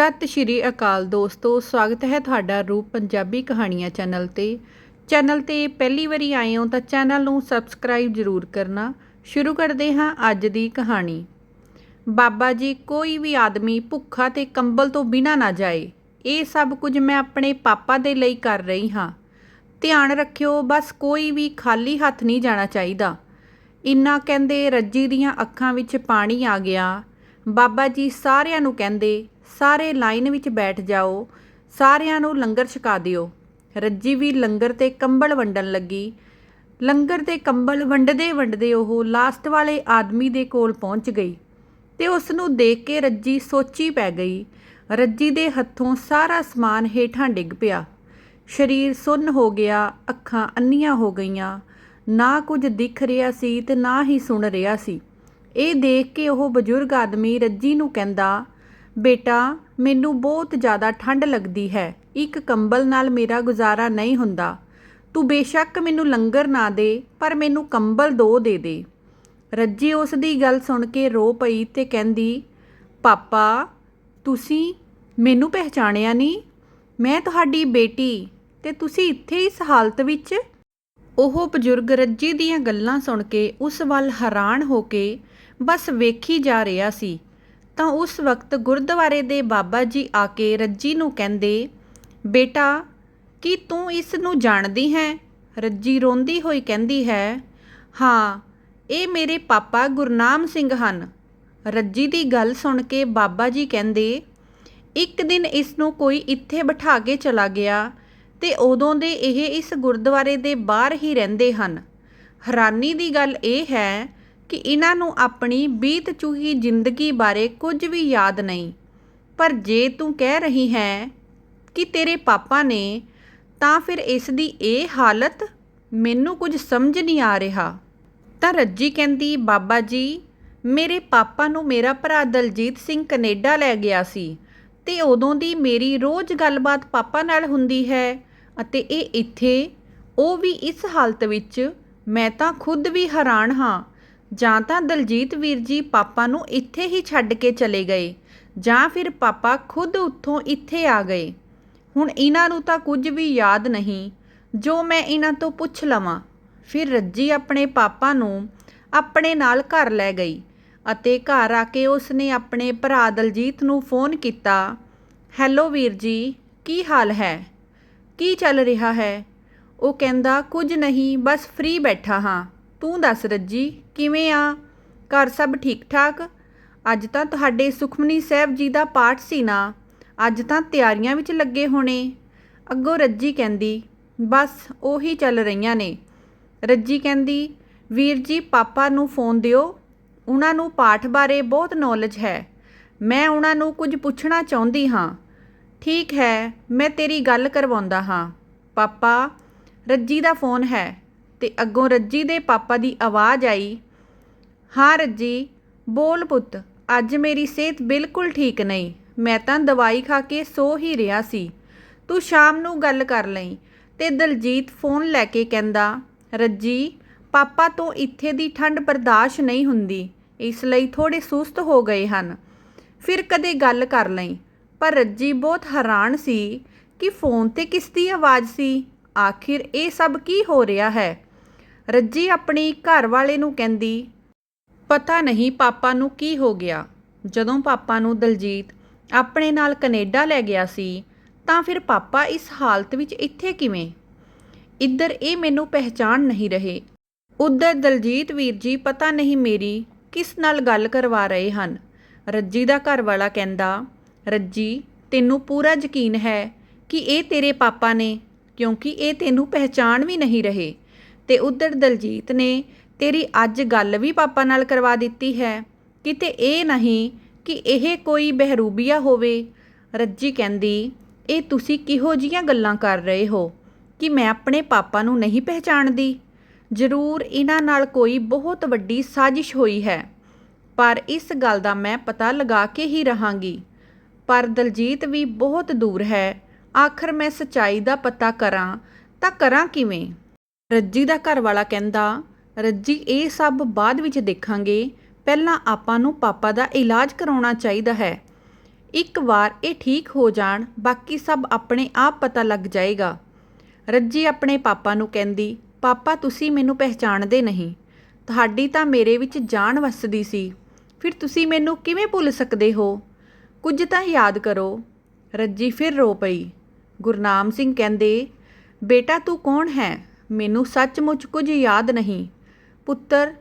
ਸਤਿ ਸ਼੍ਰੀ ਅਕਾਲ ਦੋਸਤੋ, ਸਵਾਗਤ ਹੈ ਤੁਹਾਡਾ ਰੂਪ ਪੰਜਾਬੀ ਕਹਾਣੀਆਂ ਚੈਨਲ ਤੇ। ਚੈਨਲ ਤੇ ਪਹਿਲੀ ਵਾਰੀ ਆਏ ਹੋ ਤਾਂ ਚੈਨਲ ਨੂੰ ਸਬਸਕ੍ਰਾਈਬ ਜ਼ਰੂਰ ਕਰਨਾ। ਸ਼ੁਰੂ ਕਰਦੇ ਹਾਂ ਅੱਜ ਦੀ ਕਹਾਣੀ। ਬਾਬਾ ਜੀ, ਕੋਈ ਵੀ ਆਦਮੀ ਭੁੱਖਾ ਤੇ ਕੰਬਲ ਤੋਂ ਬਿਨਾਂ ਨਾ ਜਾਏ, ਇਹ ਸਭ ਕੁਝ ਮੈਂ ਆਪਣੇ ਪਾਪਾ ਦੇ ਲਈ ਕਰ ਰਹੀ ਹਾਂ। ਧਿਆਨ ਰੱਖਿਓ, ਬਸ ਕੋਈ ਵੀ ਖਾਲੀ ਹੱਥ ਨਹੀਂ ਜਾਣਾ ਚਾਹੀਦਾ। ਇੰਨਾ ਕਹਿੰਦੇ ਰੱਜੀ ਦੀਆਂ ਅੱਖਾਂ ਵਿੱਚ ਪਾਣੀ ਆ ਗਿਆ। ਬਾਬਾ ਜੀ ਸਾਰਿਆਂ ਨੂੰ ਕਹਿੰਦੇ ਸਾਰੇ ਲਾਈਨ ਵਿੱਚ ਬੈਠ ਜਾਓ, ਸਾਰਿਆਂ ਨੂੰ ਲੰਗਰ ਛਕਾ ਦਿਓ। ਰੱਜੀ ਵੀ ਲੰਗਰ ਤੇ ਕੰਬਲ ਵੰਡਣ ਲੱਗੀ। ਲੰਗਰ ਤੇ ਕੰਬਲ ਵੰਡਦੇ ਵੰਡਦੇ ਉਹ ਲਾਸਟ ਵਾਲੇ ਆਦਮੀ ਦੇ ਕੋਲ ਪਹੁੰਚ ਗਈ ਤੇ ਉਸ ਨੂੰ ਦੇਖ ਕੇ ਰੱਜੀ ਸੋਚੀ ਪੈ ਗਈ। ਰੱਜੀ ਦੇ ਹੱਥੋਂ ਸਾਰਾ ਸਮਾਨ ਹੇਠਾਂ ਡਿੱਗ ਪਿਆ। ਸਰੀਰ ਸੁੰਨ ਹੋ ਗਿਆ, ਅੱਖਾਂ ਅੰਨੀਆਂ ਹੋ ਗਈਆਂ। ਨਾ ਕੁਝ ਦਿਖ ਰਿਹਾ ਸੀ ਤੇ ਨਾ ਹੀ ਸੁਣ ਰਿਹਾ ਸੀ। ਇਹ ਦੇਖ ਕੇ ਉਹ ਬਜ਼ੁਰਗ ਆਦਮੀ ਰੱਜੀ ਨੂੰ ਕਹਿੰਦਾ ਬੇਟਾ, ਮੈਨੂੰ ਬਹੁਤ ਜ਼ਿਆਦਾ ਠੰਡ ਲੱਗਦੀ ਹੈ। ਇੱਕ ਕੰਬਲ ਨਾਲ ਮੇਰਾ ਗੁਜ਼ਾਰਾ ਨਹੀਂ ਹੁੰਦਾ। ਤੂੰ ਬੇਸ਼ੱਕ ਮੈਨੂੰ ਲੰਗਰ ਨਾ ਦੇ, ਪਰ ਮੈਨੂੰ ਕੰਬਲ ਦੋ ਦੇ ਦੇ। ਰੱਜੀ ਉਸ ਦੀ ਗੱਲ ਸੁਣ ਕੇ ਰੋ ਪਈ ਤੇ ਕਹਿੰਦੀ, ਪਾਪਾ, ਤੁਸੀਂ ਮੈਨੂੰ ਪਹਿਚਾਣਿਆ ਨਹੀਂ? ਮੈਂ ਤੁਹਾਡੀ ਬੇਟੀ ਤੇ ਤੁਸੀਂ ਇੱਥੇ ਇਸ ਹਾਲਤ ਵਿੱਚ? ਉਹ ਬਜ਼ੁਰਗ ਰੱਜੀ ਦੀਆਂ ਗੱਲਾਂ ਸੁਣ ਕੇ ਉਸ ਵੱਲ ਹੈਰਾਨ ਹੋ ਕੇ ਬਸ ਵੇਖੀ ਜਾ ਰਿਹਾ ਸੀ। ਤਾਂ ਉਸ ਵਕਤ ਗੁਰਦੁਆਰੇ ਦੇ ਬਾਬਾ ਜੀ ਆ ਕੇ ਰੱਜੀ ਨੂੰ ਕਹਿੰਦੇ, ਬੇਟਾ, ਕੀ ਤੂੰ ਇਸ ਨੂੰ ਜਾਣਦੀ ਹੈ ਰੱਜੀ ਰੋਂਦੀ ਹੋਈ ਕਹਿੰਦੀ ਹੈ, ਹਾਂ, ਇਹ ਮੇਰੇ ਪਾਪਾ ਗੁਰਨਾਮ ਸਿੰਘ ਹਨ ਰੱਜੀ ਦੀ ਗੱਲ ਸੁਣ ਕੇ ਬਾਬਾ ਜੀ ਕਹਿੰਦੇ, ਇੱਕ ਦਿਨ ਇਸ ਨੂੰ ਕੋਈ ਇੱਥੇ ਬਿਠਾ ਕੇ ਚਲਾ ਗਿਆ ਤੇ ਉਦੋਂ ਦੇ ਇਹ ਇਸ ਗੁਰਦੁਆਰੇ ਦੇ ਬਾਹਰ ਹੀ ਰਹਿੰਦੇ ਹਨ ਹੈਰਾਨੀ ਦੀ ਗੱਲ ਇਹ ਹੈ ਕਿ ਇਹਨਾਂ ਨੂੰ ਆਪਣੀ ਬੀਤ ਚੁਕੀ ਜ਼ਿੰਦਗੀ ਬਾਰੇ ਕੁਝ ਵੀ ਯਾਦ ਨਹੀਂ। ਪਰ ਜੇ ਤੂੰ ਕਹਿ ਰਹੀ ਹੈ ਕਿ ਤੇਰੇ ਪਾਪਾ ਨੇ, ਤਾਂ ਫਿਰ ਇਸ ਦੀ ਇਹ ਹਾਲਤ ਮੈਨੂੰ ਕੁਝ ਸਮਝ ਨਹੀਂ ਆ ਰਿਹਾ। ਤਾਂ ਰੱਜੀ ਕਹਿੰਦੀ, ਬਾਬਾ ਜੀ, ਮੇਰੇ ਪਾਪਾ ਨੂੰ ਮੇਰਾ ਭਰਾ ਦਲਜੀਤ ਸਿੰਘ ਕੈਨੇਡਾ ਲੈ ਗਿਆ ਸੀ ਤੇ ਉਦੋਂ ਦੀ ਮੇਰੀ ਰੋਜ਼ ਗੱਲਬਾਤ ਪਾਪਾ ਨਾਲ ਹੁੰਦੀ ਹੈ ਅਤੇ ਇਹ ਇੱਥੇ, ਉਹ ਵੀ ਇਸ ਹਾਲਤ ਵਿੱਚ, ਮੈਂ ਤਾਂ ਖੁਦ ਵੀ ਹੈਰਾਨ ਹਾਂ। ਜਾਂ ਤਾਂ ਦਲਜੀਤ ਵੀਰ ਜੀ ਪਾਪਾ ਨੂੰ ਇੱਥੇ ਹੀ ਛੱਡ ਕੇ ਚਲੇ ਗਏ, ਜਾਂ ਫਿਰ ਪਾਪਾ ਖੁਦ ਉੱਥੋਂ ਇੱਥੇ ਆ ਗਏ। ਹੁਣ ਇਹਨਾਂ ਨੂੰ ਤਾਂ ਕੁਝ ਵੀ ਯਾਦ ਨਹੀਂ, ਜੋ ਮੈਂ ਇਹਨਾਂ ਤੋਂ ਪੁੱਛ ਲਵਾਂ। ਫਿਰ ਰੱਜੀ ਆਪਣੇ ਪਾਪਾ ਨੂੰ ਆਪਣੇ ਨਾਲ ਘਰ ਲੈ ਗਈ ਅਤੇ ਘਰ ਆ ਕੇ ਉਸ ਨੇ ਆਪਣੇ ਭਰਾ ਦਲਜੀਤ ਨੂੰ ਫੋਨ ਕੀਤਾ, ਹੈਲੋ ਵੀਰ ਜੀ, ਕੀ ਹਾਲ ਹੈ? ਕੀ ਚੱਲ ਰਿਹਾ ਹੈ? ਉਹ ਕਹਿੰਦਾ, ਕੁਝ ਨਹੀਂ, ਬਸ ਫ੍ਰੀ ਬੈਠਾ ਹਾਂ। ਤੂੰ ਦੱਸ ਰੱਜੀ, ਕਿਵੇਂ ਆ? ਘਰ ਸਭ ਠੀਕ ਠਾਕ ਅੱਜ ਤਾਂ ਤੁਹਾਡੇ ਸੁਖਮਨੀ ਸਾਹਿਬ ਜੀ ਦਾ ਪਾਠ ਸੀ ਨਾ। ਅੱਜ ਤਾਂ ਤਿਆਰੀਆਂ ਵਿੱਚ ਲੱਗੇ ਹੋਣੇ। ਅੱਗੋਂ ਰੱਜੀ ਕਹਿੰਦੀ, ਬਸ ਉਹੀ ਚੱਲ ਰਹੀਆਂ ਨੇ। ਰੱਜੀ ਕਹਿੰਦੀ, ਵੀਰ ਜੀ, ਪਾਪਾ ਨੂੰ ਫੋਨ ਦਿਓ। ਉਹਨਾਂ ਨੂੰ ਪਾਠ ਬਾਰੇ ਬਹੁਤ ਨੌਲੇਜ ਹੈ। ਮੈਂ ਉਹਨਾਂ ਨੂੰ ਕੁਝ ਪੁੱਛਣਾ ਚਾਹੁੰਦੀ ਹਾਂ। ਠੀਕ ਹੈ, ਮੈਂ ਤੇਰੀ ਗੱਲ ਕਰਵਾਉਂਦਾ ਹਾਂ। ਪਾਪਾ, ਰੱਜੀ ਦਾ ਫੋਨ ਹੈ। ਤੇ ਅੱਗੋਂ ਰੱਜੀ ਦੇ ਪਾਪਾ ਦੀ ਆਵਾਜ਼ ਆਈ, ਹਾਂ ਰੱਜੀ, ਬੋਲ ਪੁੱਤ, ਅੱਜ ਮੇਰੀ ਸਿਹਤ ਬਿਲਕੁਲ ਠੀਕ ਨਹੀਂ, ਮੈਂ ਤਾਂ ਦਵਾਈ ਖਾ ਕੇ ਸੋ ਹੀ ਰਿਹਾ ਸੀ। ਤੂੰ ਸ਼ਾਮ ਨੂੰ ਗੱਲ ਕਰ ਲਈ ਤੇ ਦਲਜੀਤ ਫੋਨ ਲੈ ਕੇ ਕਹਿੰਦਾ, ਰੱਜੀ, ਪਾਪਾ ਤੋਂ ਇੱਥੇ ਦੀ ਠੰਡ ਬਰਦਾਸ਼ਤ ਨਹੀਂ ਹੁੰਦੀ, ਇਸ ਲਈ ਥੋੜੇ ਸੁਸਤ ਹੋ ਗਏ ਹਨ। ਫਿਰ ਕਦੇ ਗੱਲ ਕਰ ਲਈ, ਪਰ ਰੱਜੀ ਬਹੁਤ ਹੈਰਾਨ ਸੀ ਕਿ ਫੋਨ ਤੇ ਕਿਸ ਦੀ ਆਵਾਜ਼ ਸੀ? ਆਖਿਰ ਇਹ ਸਭ ਕੀ ਹੋ ਰਿਹਾ ਹੈ? ਰੱਜੀ ਆਪਣੀ ਘਰ ਵਾਲੇ ਨੂੰ ਕਹਿੰਦੀ, ਪਤਾ ਨਹੀਂ ਪਾਪਾ ਨੂੰ ਕੀ ਹੋ ਗਿਆ। ਜਦੋਂ ਪਾਪਾ ਨੂੰ ਦਲਜੀਤ ਆਪਣੇ ਨਾਲ ਕੈਨੇਡਾ ਲੈ ਗਿਆ ਸੀ, ਤਾਂ ਫਿਰ ਪਾਪਾ ਇਸ ਹਾਲਤ ਵਿੱਚ ਇੱਥੇ ਕਿਵੇਂ? ਇੱਧਰ ਇਹ ਮੈਨੂੰ ਪਹਿਚਾਣ ਨਹੀਂ ਰਹੇ। ਉੱਧਰ ਦਲਜੀਤ, ਵੀਰ ਜੀ, ਪਤਾ ਨਹੀਂ ਮੇਰੀ ਕਿਸ ਨਾਲ ਗੱਲ ਕਰਵਾ ਰਹੇ ਹਨ? ਰੱਜੀ ਦਾ ਘਰ ਵਾਲਾ ਕਹਿੰਦਾ, ਰੱਜੀ, ਤੈਨੂੰ ਪੂਰਾ ਯਕੀਨ ਹੈ ਕਿ ਇਹ ਤੇਰੇ ਪਾਪਾ ਨੇ, ਕਿਉਂਕਿ ਇਹ ਤੈਨੂੰ ਪਹਿਚਾਣ ਵੀ ਨਹੀਂ ਰਹੇ। ਤੇ ਉਧਰ ਦਲਜੀਤ ਨੇ, ਤੇਰੀ ਅੱਜ ਗੱਲ ਵੀ ਪਾਪਾ ਨਾਲ ਕਰਵਾ ਦਿੱਤੀ ਹੈ। ਕਿਤੇ ਇਹ ਨਹੀਂ ਕਿ ਇਹ ਕੋਈ ਬਹਿਰੂਬੀਆ ਹੋਵੇ। ਰੱਜੀ ਕਹਿੰਦੀ, ਇਹ ਤੁਸੀਂ ਕਿਹੋ ਜੀਆਂ ਗੱਲਾਂ ਕਰ ਰਹੇ ਹੋ? ਕਿ ਮੈਂ ਆਪਣੇ ਪਾਪਾ ਨੂੰ ਨਹੀਂ ਪਹਿਚਾਣਦੀ? ਜ਼ਰੂਰ ਇਹਨਾਂ ਨਾਲ ਕੋਈ ਬਹੁਤ ਵੱਡੀ ਸਾਜ਼ਿਸ਼ ਹੋਈ ਹੈ, ਪਰ ਇਸ ਗੱਲ ਦਾ ਮੈਂ ਪਤਾ ਲਗਾ ਕੇ ਹੀ ਰਹਾਂਗੀ। ਪਰ ਦਲਜੀਤ ਵੀ ਬਹੁਤ ਦੂਰ ਹੈ। ਆਖਰ ਮੈਂ ਸਚਾਈ ਦਾ ਪਤਾ ਕਰਾਂ ਤਾਂ ਕਰਾਂ ਕਿਵੇਂ? ਰੱਜੀ ਦਾ ਘਰ ਵਾਲਾ ਕਹਿੰਦਾ, ਰੱਜੀ, ਇਹ ਸਭ ਬਾਅਦ ਵਿੱਚ ਦੇਖਾਂਗੇ। ਪਹਿਲਾਂ ਆਪਾਂ ਨੂੰ ਪਾਪਾ ਦਾ ਇਲਾਜ ਕਰਾਉਣਾ ਚਾਹੀਦਾ ਹੈ। ਇੱਕ ਵਾਰ ਇਹ ਠੀਕ ਹੋ ਜਾਣ, ਬਾਕੀ ਸਭ ਆਪਣੇ ਆਪ ਪਤਾ ਲੱਗ ਜਾਏਗਾ। ਰੱਜੀ ਆਪਣੇ ਪਾਪਾ ਨੂੰ ਕਹਿੰਦੀ, ਪਾਪਾ, ਤੁਸੀਂ ਮੈਨੂੰ ਪਹਿਚਾਣਦੇ ਨਹੀਂ। ਤੁਹਾਡੀ ਤਾਂ ਮੇਰੇ ਵਿੱਚ ਜਾਨ ਵਸਦੀ ਸੀ। ਫਿਰ ਤੁਸੀਂ ਮੈਨੂੰ ਕਿਵੇਂ ਭੁੱਲ ਸਕਦੇ ਹੋ? ਕੁਝ ਤਾਂ ਯਾਦ ਕਰੋ। ਰੱਜੀ ਫਿਰ ਰੋ ਪਈ। ਗੁਰਨਾਮ ਸਿੰਘ ਕਹਿੰਦੇ, ਬੇਟਾ, ਤੂੰ ਕੌਣ ਹੈ? ਮੈਨੂੰ ਸੱਚਮੁੱਚ ਕੁਝ ਯਾਦ ਨਹੀਂ। ਪੁੱਤਰ,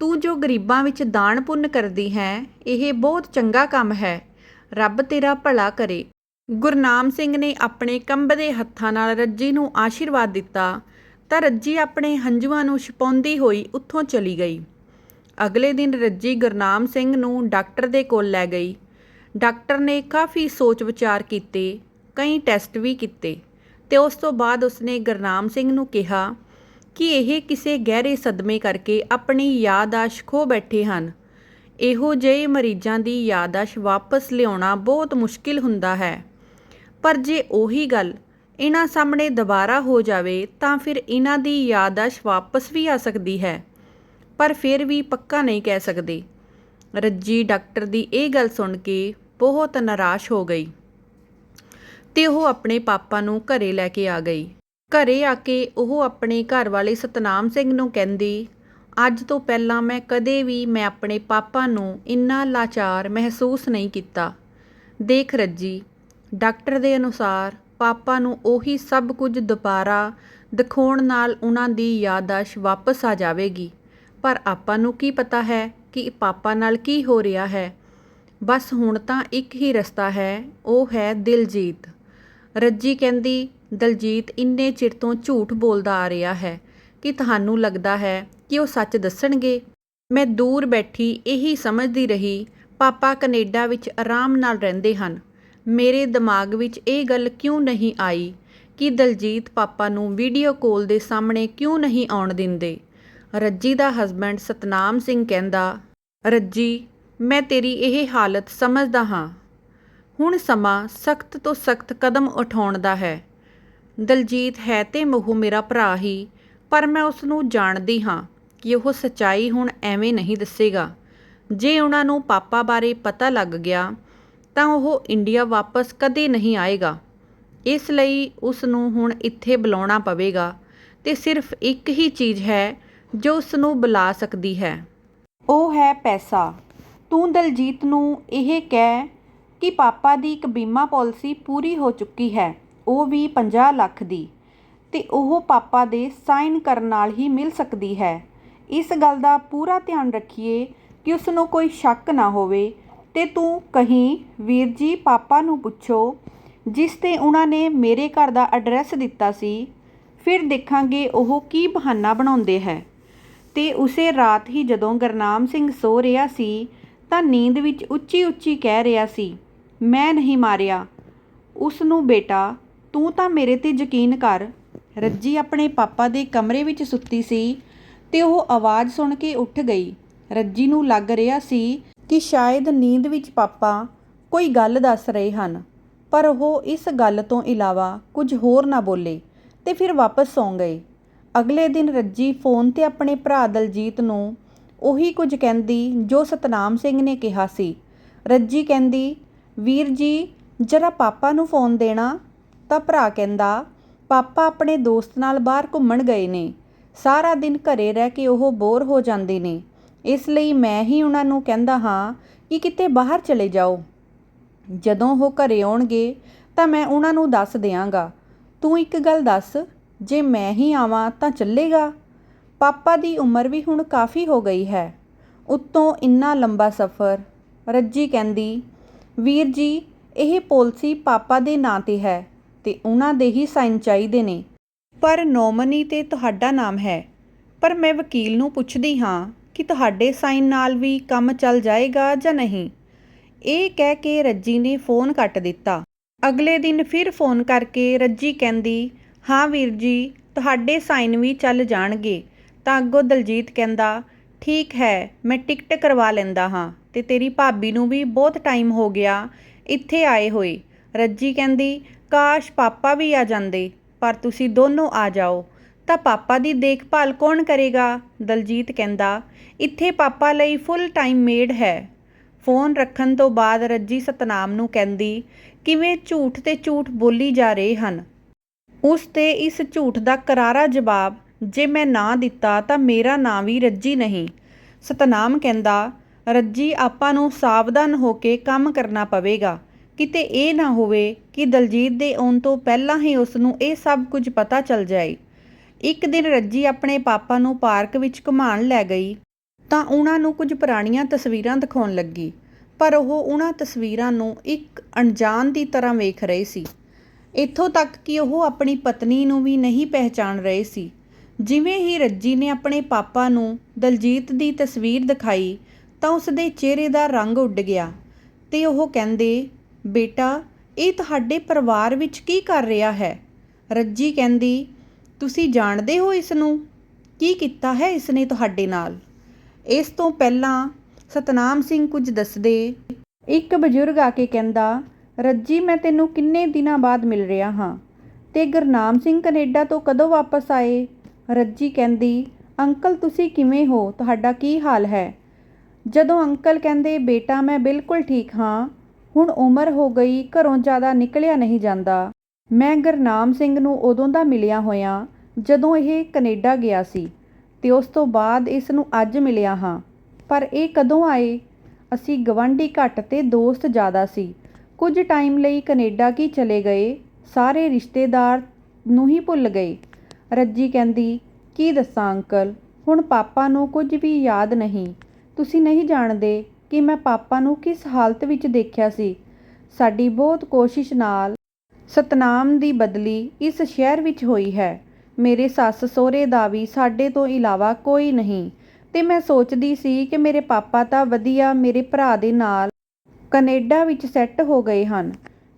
ਤੂੰ ਜੋ ਗਰੀਬਾਂ ਵਿੱਚ ਦਾਨ ਪੁੰਨ ਕਰਦੀ ਹੈ, ਇਹ ਬਹੁਤ ਚੰਗਾ ਕੰਮ ਹੈ। ਰੱਬ ਤੇਰਾ ਭਲਾ ਕਰੇ। ਗੁਰਨਾਮ ਸਿੰਘ ਨੇ ਆਪਣੇ ਕੰਬਦੇ ਹੱਥਾਂ ਨਾਲ ਰੱਜੀ ਨੂੰ ਆਸ਼ੀਰਵਾਦ ਦਿੱਤਾ, ਤਾਂ ਰੱਜੀ ਆਪਣੇ ਹੰਝੂਆਂ ਨੂੰ ਛਪਾਉਂਦੀ ਹੋਈ ਉੱਥੋਂ ਚਲੀ ਗਈ। ਅਗਲੇ ਦਿਨ ਰੱਜੀ ਗੁਰਨਾਮ ਸਿੰਘ ਨੂੰ ਡਾਕਟਰ ਦੇ ਕੋਲ ਲੈ ਗਈ। ਡਾਕਟਰ ਨੇ ਕਾਫੀ ਸੋਚ ਵਿਚਾਰ ਕੀਤੇ, ਕਈ ਟੈਸਟ ਵੀ ਕੀਤੇ। ਤੇ ਉਸ ਤੋਂ ਬਾਅਦ ਉਸਨੇ ਗੁਰਨਾਮ ਸਿੰਘ ਨੂੰ ਕਿਹਾ ਕਿ ਇਹ ਕਿਸੇ ਗਹਿਰੇ ਸਦਮੇ ਕਰਕੇ ਆਪਣੀ ਯਾਦਾਸ਼ ਖੋ ਬੈਠੇ ਹਨ। ਇਹੋ ਜਿਹੇ ਮਰੀਜ਼ਾਂ ਦੀ ਯਾਦਾਸ਼ ਵਾਪਸ ਲਿਆਉਣਾ ਬਹੁਤ ਮੁਸ਼ਕਿਲ ਹੁੰਦਾ ਹੈ। ਪਰ ਜੇ ਉਹੀ ਗੱਲ ਇਹਨਾਂ ਸਾਹਮਣੇ ਦੁਬਾਰਾ ਹੋ ਜਾਵੇ ਤਾਂ ਫਿਰ ਇਹਨਾਂ ਦੀ ਯਾਦਾਸ਼ ਵਾਪਸ ਵੀ ਆ ਸਕਦੀ ਹੈ। ਪਰ ਫਿਰ ਵੀ ਪੱਕਾ ਨਹੀਂ ਕਹਿ ਸਕਦੇ। ਰੱਜੀ ਡਾਕਟਰ ਦੀ ਇਹ ਗੱਲ ਸੁਣ ਕੇ ਬਹੁਤ ਨਿਰਾਸ਼ ਹੋ ਗਈ। ਤੇ ਉਹ ਆਪਣੇ ਪਾਪਾ ਨੂੰ ਘਰੇ ਲੈ ਕੇ ਆ ਗਈ। ਘਰੇ ਆ ਕੇ ਉਹ ਆਪਣੇ ਘਰ ਵਾਲੇ ਸਤਨਾਮ ਸਿੰਘ ਨੂੰ ਕਹਿੰਦੀ, ਅੱਜ ਤੋਂ ਪਹਿਲਾਂ ਮੈਂ ਕਦੇ ਵੀ ਮੈਂ ਆਪਣੇ ਪਾਪਾ ਨੂੰ ਇੰਨਾ ਲਾਚਾਰ ਮਹਿਸੂਸ ਨਹੀਂ ਕੀਤਾ। ਦੇਖ ਰੱਜੀ, ਡਾਕਟਰ ਦੇ ਅਨੁਸਾਰ ਪਾਪਾ ਨੂੰ ਉਹੀ ਸਭ ਕੁਝ ਦੁਬਾਰਾ ਦਿਖਾਉਣ ਨਾਲ ਉਹਨਾਂ ਦੀ ਯਾਦਾਸ਼ ਵਾਪਸ ਆ ਜਾਵੇਗੀ। ਪਰ ਆਪਾਂ ਨੂੰ ਕੀ ਪਤਾ ਹੈ ਕਿ ਪਾਪਾ ਨਾਲ ਕੀ ਹੋ ਰਿਹਾ ਹੈ? ਬਸ ਹੁਣ ਤਾਂ ਇੱਕ ਹੀ ਰਸਤਾ ਹੈ, ਉਹ ਹੈ ਦਿਲਜੀਤ। ਰੱਜੀ ਕਹਿੰਦੀ, ਦਲਜੀਤ, ਇੰਨੇ ਚਿਰ ਤੋਂ ਝੂਠ ਬੋਲਦਾ ਆ ਰਿਹਾ ਹੈ ਕਿ ਤੁਹਾਨੂੰ ਲੱਗਦਾ ਹੈ ਕਿ ਉਹ ਸੱਚ ਦੱਸਣਗੇ? ਮੈਂ ਦੂਰ ਬੈਠੀ ਇਹੀ ਸਮਝਦੀ ਰਹੀ, ਪਾਪਾ ਕੈਨੇਡਾ ਵਿੱਚ ਆਰਾਮ ਨਾਲ ਰਹਿੰਦੇ ਹਨ। ਮੇਰੇ ਦਿਮਾਗ ਵਿੱਚ ਇਹ ਗੱਲ ਕਿਉਂ ਨਹੀਂ ਆਈ ਕਿ ਦਲਜੀਤ ਪਾਪਾ ਨੂੰ ਵੀਡੀਓ ਕਾਲ ਦੇ ਸਾਹਮਣੇ ਕਿਉਂ ਨਹੀਂ ਆਉਣ ਦਿੰਦੇ? ਰੱਜੀ ਦਾ ਹਸਬੰਡ ਸਤਨਾਮ ਸਿੰਘ ਕਹਿੰਦਾ, ਰੱਜੀ, ਮੈਂ ਤੇਰੀ ਇਹ ਹਾਲਤ ਸਮਝਦਾ ਹਾਂ। ਹੁਣ ਸਮਾਂ ਸਖਤ ਤੋਂ ਸਖਤ ਕਦਮ ਉਠਾਉਣ ਦਾ ਹੈ। ਦਲਜੀਤ ਹੈ ਤੇ ਮੋਹ ਮੇਰਾ ਭਰਾ ਹੀ, ਪਰ ਮੈਂ ਉਸ ਨੂੰ ਜਾਣਦੀ ਹਾਂ ਕਿ ਉਹ ਸੱਚਾਈ ਹੁਣ ਐਵੇਂ ਨਹੀਂ ਦੱਸੇਗਾ। ਜੇ ਉਹਨਾਂ ਨੂੰ ਪਾਪਾ ਬਾਰੇ ਪਤਾ ਲੱਗ ਗਿਆ, ਤਾਂ ਉਹ ਇੰਡੀਆ ਵਾਪਸ ਕਦੇ ਨਹੀਂ ਆਏਗਾ। ਇਸ ਲਈ ਉਸ ਨੂੰ ਹੁਣ ਇੱਥੇ ਬੁਲਾਉਣਾ ਪਵੇਗਾ ਤੇ ਸਿਰਫ ਇੱਕ ਹੀ ਚੀਜ਼ ਹੈ ਜੋ ਉਸ ਨੂੰ ਬੁਲਾ ਸਕਦੀ ਹੈ। ਉਹ ਹੈ ਪੈਸਾ। ਤੂੰ ਦਲਜੀਤ ਨੂੰ ਇਹ ਕਹਿ ਕਿ ਪਾਪਾ ਦੀ ਇੱਕ ਬੀਮਾ ਪਾਲਿਸੀ ਪੂਰੀ ਹੋ ਚੁੱਕੀ ਹੈ, ਉਹ ਵੀ 50 ਲੱਖ ਦੀ। ਤੇ ਉਹ ਪਾਪਾ ਦੇ ਸਾਈਨ ਕਰਨ ਨਾਲ ਹੀ ਮਿਲ ਸਕਦੀ ਹੈ। ਇਸ ਗੱਲ ਦਾ ਪੂਰਾ ਧਿਆਨ ਰੱਖੀਏ ਕਿ ਉਸ ਨੂੰ ਕੋਈ ਸ਼ੱਕ ਨਾ ਹੋਵੇ। ਤੇ ਤੂੰ ਕਹੀਂ, ਵੀਰ ਜੀ, ਪਾਪਾ ਨੂੰ ਪੁੱਛੋ, ਜਿਸ ਤੇ ਉਹਨਾਂ ਨੇ ਮੇਰੇ ਘਰ ਦਾ ਐਡਰੈਸ ਦਿੱਤਾ ਸੀ, ਫਿਰ ਦੇਖਾਂਗੇ ਉਹ ਕੀ ਬਹਾਨਾ ਬਣਾਉਂਦੇ ਹੈ। ਤੇ ਉਸੇ ਰਾਤ ਹੀ ਜਦੋਂ ਗਰਨਾਮ ਸਿੰਘ ਸੋ ਰਿਹਾ ਸੀ, ਤਾਂ ਨੀਂਦ ਵਿੱਚ ਉੱਚੀ ਉੱਚੀ ਕਹਿ ਰਿਹਾ ਸੀ ਮੈਂ ਨਹੀਂ ਮਾਰਿਆ। ਉਸ ਨੂੰ ਬੇਟਾ, ਤੂੰ ਤਾਂ ਮੇਰੇ ਤੇ ਯਕੀਨ ਕਰ। ਰੱਜੀ ਆਪਣੇ ਪਾਪਾ ਦੇ ਕਮਰੇ ਵਿੱਚ ਸੁੱਤੀ ਸੀ ਤੇ ਉਹ ਆਵਾਜ਼ ਸੁਣ ਕੇ ਉੱਠ ਗਈ। ਰੱਜੀ ਨੂੰ ਲੱਗ ਰਿਹਾ ਸੀ ਕਿ ਸ਼ਾਇਦ ਨੀਂਦ ਵਿੱਚ ਪਾਪਾ ਕੋਈ ਗੱਲ ਦੱਸ ਰਹੇ ਹਨ, ਪਰ ਉਹ ਇਸ ਗੱਲ ਤੋਂ ਇਲਾਵਾ ਕੁਝ ਹੋਰ ਨਾ ਬੋਲੇ ਤੇ ਫਿਰ ਵਾਪਸ ਸੌਂ ਗਏ। ਅਗਲੇ ਦਿਨ ਰੱਜੀ ਫੋਨ ਤੇ ਆਪਣੇ ਭਰਾ ਦਲਜੀਤ ਨੂੰ ਉਹੀ ਕੁਝ ਕਹਿੰਦੀ ਜੋ ਸਤਨਾਮ ਸਿੰਘ ਨੇ ਕਿਹਾ ਸੀ। ਰੱਜੀ ਕਹਿੰਦੀ ਵੀਰ ਜੀ, ਜਰਾ ਪਾਪਾ ਨੂੰ ਫੋਨ ਦੇਣਾ। ਤਾਂ ਭਰਾ ਕਹਿੰਦਾ, ਪਾਪਾ ਆਪਣੇ ਦੋਸਤ ਨਾਲ ਬਾਹਰ ਘੁੰਮਣ ਗਏ ਨੇ। ਸਾਰਾ ਦਿਨ ਘਰੇ ਰਹਿ ਕੇ ਉਹ ਬੋਰ ਹੋ ਜਾਂਦੇ ਨੇ। ਇਸ ਲਈ ਮੈਂ ਹੀ ਉਹਨਾਂ ਨੂੰ ਕਹਿੰਦਾ ਹਾਂ ਕਿ ਕਿਤੇ ਬਾਹਰ ਚਲੇ ਜਾਓ। ਜਦੋਂ ਉਹ ਘਰੇ ਆਉਣਗੇ, ਤਾਂ ਮੈਂ ਉਹਨਾਂ ਨੂੰ ਦੱਸ ਦਿਆਂਗਾ। ਤੂੰ ਇੱਕ ਗੱਲ ਦੱਸ, ਜੇ ਮੈਂ ਹੀ ਆਵਾਂ ਤਾਂ ਚੱਲੇਗਾ? ਪਾਪਾ ਦੀ ਉਮਰ ਵੀ ਹੁਣ ਕਾਫੀ ਹੋ ਗਈ ਹੈ। ਉੱਤੋਂ ਇੰਨਾ ਲੰਬਾ ਸਫ਼ਰ। ਰੱਜੀ ਕਹਿੰਦੀ ਵੀਰ ਜੀ, ਇਹ ਪਾਲਿਸੀ ਪਾਪਾ ਦੇ ਨਾਂ ਤੇ ਹੈ ਅਤੇ ਉਹਨਾਂ ਦੇ ਹੀ ਸਾਈਨ ਚਾਹੀਦੇ ਨੇ। ਪਰ ਨੋਮਨੀ ਤੇ ਤੁਹਾਡਾ ਨਾਮ ਹੈ। ਪਰ ਮੈਂ ਵਕੀਲ ਨੂੰ ਪੁੱਛਦੀ ਹਾਂ ਕਿ ਤੁਹਾਡੇ ਸਾਈਨ ਨਾਲ ਵੀ ਕੰਮ ਚੱਲ ਜਾਏਗਾ ਜਾਂ ਨਹੀਂ। ਇਹ ਕਹਿ ਕੇ ਰੱਜੀ ਨੇ ਫੋਨ ਕੱਟ ਦਿੱਤਾ। ਅਗਲੇ ਦਿਨ ਫਿਰ ਫੋਨ ਕਰਕੇ ਰੱਜੀ ਕਹਿੰਦੀ, ਹਾਂ ਵੀਰ ਜੀ, ਤੁਹਾਡੇ ਸਾਈਨ ਵੀ ਚੱਲ ਜਾਣਗੇ। ਤਾਂ ਅੱਗੋਂ ਦਲਜੀਤ ਕਹਿੰਦਾ ਠੀਕ ਹੈ, ਮੈਂ ਟਿਕਟ ਕਰਵਾ ਲੈਂਦਾ ਹਾਂ ਅਤੇ ਤੇਰੀ ਭਾਬੀ ਨੂੰ ਵੀ ਬਹੁਤ ਟਾਈਮ ਹੋ ਗਿਆ ਇੱਥੇ ਆਏ ਹੋਏ। ਰੱਜੀ ਕਹਿੰਦੀ, ਕਾਸ਼ ਪਾਪਾ ਵੀ ਆ ਜਾਂਦੇ, ਪਰ ਤੁਸੀਂ ਦੋਨੋਂ ਆ ਜਾਓ। ਤਾਂ ਪਾਪਾ ਦੀ ਦੇਖਭਾਲ ਕੌਣ ਕਰੇਗਾ? ਦਲਜੀਤ ਕਹਿੰਦਾ, ਇੱਥੇ ਪਾਪਾ ਲਈ ਫੁੱਲ ਟਾਈਮ ਮੇਡ ਹੈ। ਫੋਨ ਰੱਖਣ ਤੋਂ ਬਾਅਦ ਰੱਜੀ ਸਤਨਾਮ ਨੂੰ ਕਹਿੰਦੀ, ਕਿਵੇਂ ਝੂਠ ਤੇ ਝੂਠ ਬੋਲੀ ਜਾ ਰਹੇ ਹਨ? ਉਸ ਤੇ ਇਸ ਝੂਠ ਦਾ ਕਰਾਰਾ ਜਵਾਬ ਜੇ ਮੈਂ ਨਾਂ ਦਿੱਤਾ ਤਾਂ ਮੇਰਾ ਨਾਂ ਵੀ ਰੱਜੀ ਨਹੀਂ। ਸਤਨਾਮ ਕਹਿੰਦਾ, ਰੱਜੀ, ਆਪਾਂ ਨੂੰ ਸਾਵਧਾਨ ਹੋ ਕੇ ਕੰਮ ਕਰਨਾ ਪਵੇਗਾ। ਕਿਤੇ ਇਹ ਨਾ ਹੋਵੇ ਕਿ ਦਲਜੀਤ ਦੇ ਆਉਣ ਤੋਂ ਪਹਿਲਾਂ ਹੀ ਉਸ ਨੂੰ ਇਹ ਸਭ ਕੁਝ ਪਤਾ ਚੱਲ ਜਾਏ। ਇੱਕ ਦਿਨ ਰੱਜੀ ਆਪਣੇ ਪਾਪਾ ਨੂੰ ਪਾਰਕ ਵਿੱਚ ਘੁਮਾਉਣ ਲੈ ਗਈ ਤਾਂ ਉਹਨਾਂ ਨੂੰ ਕੁਝ ਪੁਰਾਣੀਆਂ ਤਸਵੀਰਾਂ ਦਿਖਾਉਣ ਲੱਗੀ, ਪਰ ਉਹ ਉਹਨਾਂ ਤਸਵੀਰਾਂ ਨੂੰ ਇੱਕ ਅਣਜਾਣ ਦੀ ਤਰ੍ਹਾਂ ਵੇਖ ਰਹੇ ਸੀ। ਇੱਥੋਂ ਤੱਕ ਕਿ ਉਹ ਆਪਣੀ ਪਤਨੀ ਨੂੰ ਵੀ ਨਹੀਂ ਪਹਿਚਾਣ ਰਹੇ ਸੀ। ਜਿਵੇਂ ਹੀ ਰੱਜੀ ਨੇ ਆਪਣੇ ਪਾਪਾ ਨੂੰ ਦਲਜੀਤ ਦੀ ਤਸਵੀਰ ਦਿਖਾਈ, ਤਾਂ ਉਸ ਦੇ ਚਿਹਰੇ ਦਾ ਰੰਗ ਉੱਡ ਗਿਆ ਤੇ ਉਹ ਕਹਿੰਦੇ, ਬੇਟਾ, ਇਹ ਤੁਹਾਡੇ ਪਰਿਵਾਰ ਵਿੱਚ ਕੀ ਕਰ ਰਿਹਾ ਹੈ? ਰੱਜੀ ਕਹਿੰਦੀ, ਤੁਸੀਂ ਜਾਣਦੇ ਹੋ ਇਸ ਨੂੰ ਕੀ ਕੀਤਾ ਹੈ ਇਸ ਨੇ ਤੁਹਾਡੇ ਨਾਲ? ਇਸ ਤੋਂ ਪਹਿਲਾਂ ਸਤਨਾਮ ਸਿੰਘ ਕੁਝ ਦੱਸਦੇ, ਇੱਕ ਬਜ਼ੁਰਗ ਆ ਕੇ ਕਹਿੰਦਾ, ਰੱਜੀ, ਮੈਂ ਤੈਨੂੰ ਕਿੰਨੇ ਦਿਨਾਂ ਬਾਅਦ ਮਿਲ ਰਿਹਾ ਹਾਂ ਤੇ ਗੁਰਨਾਮ ਸਿੰਘ ਕੈਨੇਡਾ ਤੋਂ ਕਦੋਂ ਵਾਪਸ ਆਏ? ਰੱਜੀ ਕਹਿੰਦੀ, ਅੰਕਲ, ਤੁਸੀਂ ਕਿਵੇਂ ਹੋ? ਤੁਹਾਡਾ ਕੀ ਹਾਲ ਹੈ? ਜਦੋਂ ਅੰਕਲ ਕਹਿੰਦੇ, ਬੇਟਾ, ਮੈਂ ਬਿਲਕੁਲ ਠੀਕ ਹਾਂ। ਹੁਣ ਉਮਰ ਹੋ ਗਈ, ਘਰੋਂ ਜ਼ਿਆਦਾ ਨਿਕਲਿਆ ਨਹੀਂ ਜਾਂਦਾ। ਮੈਂ ਗੁਰਨਾਮ ਸਿੰਘ ਨੂੰ ਉਦੋਂ ਦਾ ਮਿਲਿਆ ਹੋਇਆ, ਜਦੋਂ ਇਹ ਕੈਨੇਡਾ ਗਿਆ ਸੀ ਤੇ ਉਸ ਤੋਂ ਬਾਅਦ ਇਸ ਨੂੰ ਅੱਜ ਮਿਲਿਆ ਹਾਂ। ਪਰ ਇਹ ਕਦੋਂ ਆਏ? ਅਸੀਂ ਗਵਾਂਢੀ ਘੱਟ ਤੇ ਦੋਸਤ ਜ਼ਿਆਦਾ ਸੀ। ਕੁਝ ਟਾਈਮ ਲਈ ਕੈਨੇਡਾ ਕੀ ਚਲੇ ਗਏ? ਸਾਰੇ ਰਿਸ਼ਤੇਦਾਰ ਨੂੰ ਹੀ ਭੁੱਲ ਗਏ। ਰੱਜੀ ਕਹਿੰਦੀ, ਕੀ ਦੱਸਾਂ ਅੰਕਲ? ਹੁਣ ਪਾਪਾ ਨੂੰ ਕੁਝ ਵੀ ਯਾਦ ਨਹੀਂ। ਤੁਸੀਂ ਨਹੀਂ ਜਾਣਦੇ ਕਿ ਮੈਂ ਪਾਪਾ ਨੂੰ ਕਿਸ ਹਾਲਤ ਵਿੱਚ ਦੇਖਿਆ ਸੀ। ਸਾਡੀ ਬਹੁਤ ਕੋਸ਼ਿਸ਼ ਨਾਲ ਸਤਨਾਮ ਦੀ ਬਦਲੀ ਇਸ ਸ਼ਹਿਰ ਵਿੱਚ ਹੋਈ ਹੈ। ਮੇਰੇ ਸੱਸ ਸਹੁਰੇ ਦਾ ਵੀ ਸਾਡੇ ਤੋਂ ਇਲਾਵਾ ਕੋਈ ਨਹੀਂ। ਤੇ ਮੈਂ ਸੋਚਦੀ ਸੀ ਕਿ ਮੇਰੇ ਪਾਪਾ ਤਾਂ ਵਧੀਆ ਮੇਰੇ ਭਰਾ ਦੇ ਨਾਲ ਕਨੇਡਾ ਵਿੱਚ ਸੈੱਟ ਹੋ ਗਏ ਹਨ।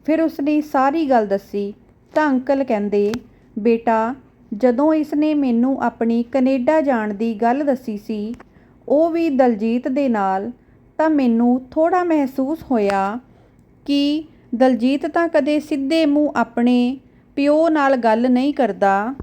ਫਿਰ ਉਸਨੇ ਸਾਰੀ ਗੱਲ ਦੱਸੀ ਤਾਂ ਅੰਕਲ ਕਹਿੰਦੇ, ਬੇਟਾ ਜਦੋਂ ਇਸ ਨੇ ਮੈਨੂੰ ਆਪਣੀ ਕਨੇਡਾ ਜਾਣ ਦੀ ਗੱਲ ਦੱਸੀ ਸੀ, ਉਹ ਵੀ ਦਲਜੀਤ ਦੇ ਨਾਲ, ਤਾਂ ਮੈਨੂੰ ਥੋੜ੍ਹਾ ਮਹਿਸੂਸ ਹੋਇਆ ਕਿ ਦਲਜੀਤ ਤਾਂ ਕਦੇ ਸਿੱਧੇ ਮੂੰਹ ਆਪਣੇ ਪਿਓ ਨਾਲ ਗੱਲ ਨਹੀਂ ਕਰਦਾ।